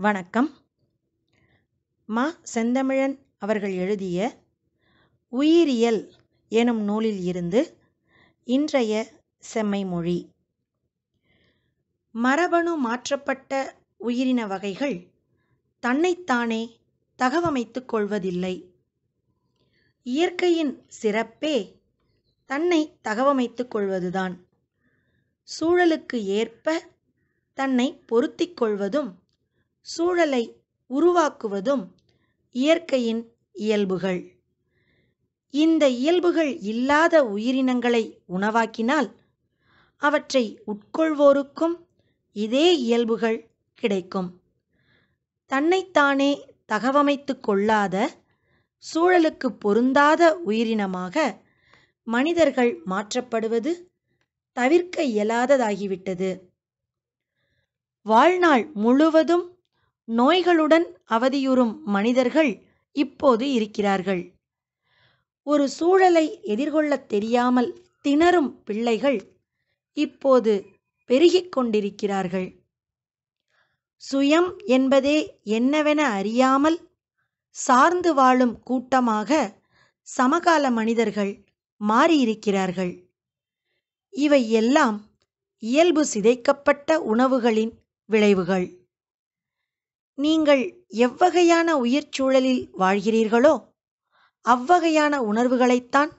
வணக்கம். மா செந்தமிழன் அவர்கள் எழுதிய உயிரியல் எனும் நூலில் இருந்து இன்றைய செம்மை மொழி மரபணு மாற்றப்பட்ட உயிரின வகைகள் தன்னைத்தானே தகவமைத்துக் கொள்வதில்லை. இயற்கையின் சிறப்பே தன்னை தகவமைத்துக் கொள்வதுதான். சூழலுக்கு ஏற்ப தன்னை பொருத்திக் கொள்வதும் சூழலை உருவாக்குவதும் இயற்கையின் இயல்புகள். இந்த இயல்புகள் இல்லாத உயிரினங்களை உணவாக்கினால் அவற்றை உட்கொள்வோருக்கும் இதே இயல்புகள் கிடைக்கும். தன்னைத்தானே தகவமைத்து கொள்ளாத சூழலுக்கு பொருந்தாத உயிரினமாக மனிதர்கள் மாற்றப்படுவது தவிர்க்க இயலாததாகிவிட்டது. வாழ்நாள் முழுவதும் நோய்களுடன் அவதியுறும் மனிதர்கள் இப்போது இருக்கிறார்கள். ஒரு சூழலை எதிர்கொள்ளத் தெரியாமல் திணறும் பிள்ளைகள் இப்போது பெருகிக் கொண்டிருக்கிறார்கள். சுயம் என்பதே என்னவென அறியாமல் சார்ந்து வாழும் கூட்டமாக சமகால மனிதர்கள் மாறியிருக்கிறார்கள். இவை எல்லாம் இயல்பு சிதைக்கப்பட்ட உணவுகளின் விளைவுகள். நீங்கள் எவ்வகையான உயிர் சூழலில் வாழ்கிறீர்களோ அவ்வகையான உணர்வுகளைத்தான்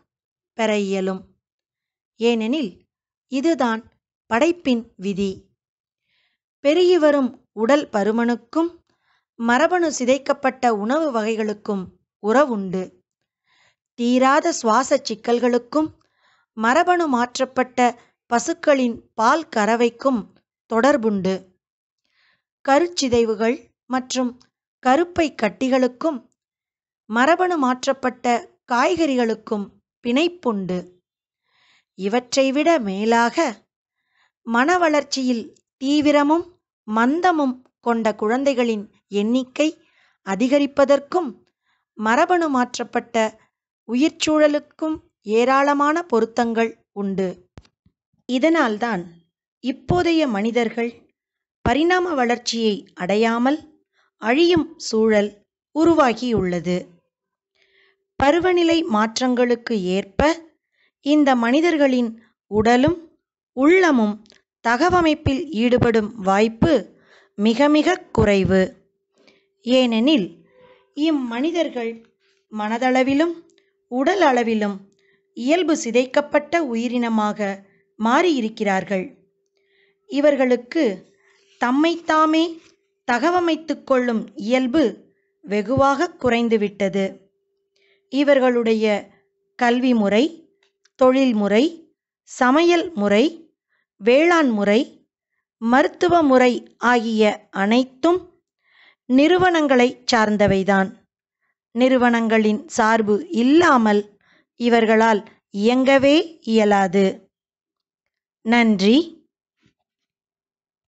பெற இயலும். ஏனெனில் இதுதான் படைப்பின் விதி. பெருகி வரும் உடல் பருமனுக்கும் மரபணு சிதைக்கப்பட்ட உணவு வகைகளுக்கும் உறவுண்டு. தீராத சுவாச சிக்கல்களுக்கும் மரபணு மாற்றப்பட்ட பசுக்களின் பால் கறவைக்கும் தொடர்புண்டு. கருச்சிதைவுகள் மற்றும் கருப்பை கட்டிகளுக்கும் மரபணு மாற்றப்பட்ட காய்கறிகளுக்கும் பிணைப்புண்டு. இவற்றை விட மேலாக மன வளர்ச்சியில் தீவிரமும் மந்தமும் கொண்ட குழந்தைகளின் எண்ணிக்கை அதிகரிப்பதற்கும் மரபணு மாற்றப்பட்ட உயிர்ச்சூழலுக்கும் ஏராளமான பொருத்தங்கள் உண்டு. இதனால்தான் இப்போதைய மனிதர்கள் பரிணாம வளர்ச்சியை அடையாமல் அழியும் சூழல் உருவாகியுள்ளது. பருவநிலை மாற்றங்களுக்கு ஏற்ப இந்த மனிதர்களின் உடலும் உள்ளமும் தகவமைப்பில் ஈடுபடும் வாய்ப்பு மிக மிக குறைவு. ஏனெனில் இம்மனிதர்கள் மனதளவிலும் உடல் அளவிலும் இயல்பு சிதைக்கப்பட்ட உயிரினமாக மாறியிருக்கிறார்கள். இவர்களுக்கு தம்மைத்தாமே தகவமைத்து கொள்ளும் இயல்பு வெகுவாக குறைந்துவிட்டது. இவர்களுடைய கல்வி முறை தொழில்முறை சமையல் முறை வேளாண் முறை மருத்துவ முறை ஆகிய அனைத்தும் நிறுவனங்களைச் சார்ந்தவைதான். நிறுவனங்களின் சார்பு இல்லாமல் இவர்களால் இயங்கவே இயலாது. நன்றி.